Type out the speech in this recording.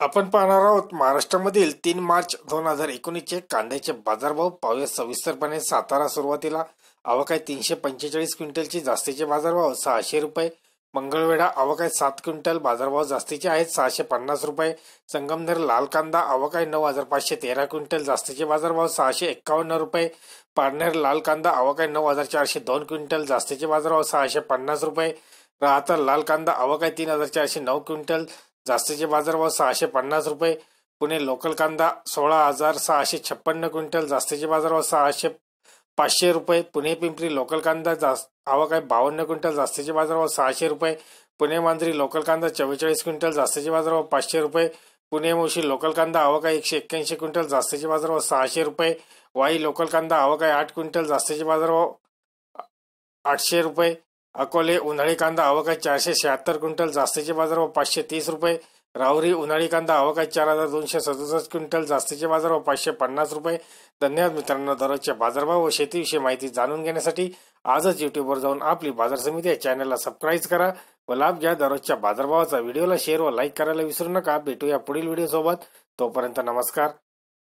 आपण पाहणार आहोत महाराष्ट्रामधील तीन मार्च दोन हजार एकोणीसचे कांद्याचे बाजारभाव पाहूया. सविस्तरपणे सातारा सुरुवातीला आवक तीनशे पंचेचाळीस क्विंटलची जास्तीचे बाजारभाव सहाशे रुपये. मंगळवेढा आवकाय सात क्विंटल बाजारभाव जास्तीचे आहेत सहाशे पन्नास रुपये. संगमनेर लाल कांदा आवकाय नऊ हजार पाचशे तेरा क्विंटल जास्तीचे बाजारभाव सहाशे एक्कावन्न रुपये. पारनेर लाल कांदा आवकाय नऊ हजार चारशे दोन क्विंटल जास्तीचे बाजारभाव सहाशे पन्नास रुपये. राहता लाल कांदा आवकाय तीन हजार चारशे नऊ क्विंटल जास्तीचे बाजारभाव सहाशे पन्नास रुपये पुणे लोकल कांदा सोळा हजार सहाशे छप्पन्न क्विंटल जास्तीचे बाजारभाव सहाशे पाचशे रुपये पुणे पिंपरी लोकल कांदा जास्त आवक आहे बावन्न क्विंटल जास्तीचे बाजारभाव सहाशे रुपये पुणे मांजरी लोकल कांदा चव्वेचाळीस क्विंटल जास्तीचे बाजारभाव पाचशे रुपये पुणे मोशी लोकल कांदा आवक आहे एकशे एक्क्याऐंशी क्विंटल जास्तीचे बाजारभाव सहाशे रुपये वाई लोकल कांदा आवक आहे आठ क्विंटल जास्तीचे बाजारभाव आठशे रुपये अकोले उन्हाळी कांदा आवक चारशे शहात्तर क्विंटल जास्तीचे बाजारभाव पाचशे तीस रुपये. राहुरी उन्हाळी कांदा आवक चार हजार दोनशे सदुसष्ट क्विंटल जास्तीचे बाजारभाव पाचशे पन्नास रुपये. धन्यवाद मित्रांनो दररोजच्या बाजारभाव व शेतीविषयी माहिती जाणून घेण्यासाठी आजच युट्यूबवर जाऊन आपली बाजार समिती या चॅनलला सबस्क्राईब करा व लाभ घ्या. दररोजच्या बाजारभावाचा व्हिडिओला शेअर व लाईक करायला विसरू नका. भेटूया पुढील व्हिडिओ सोबत. तोपर्यंत नमस्कार.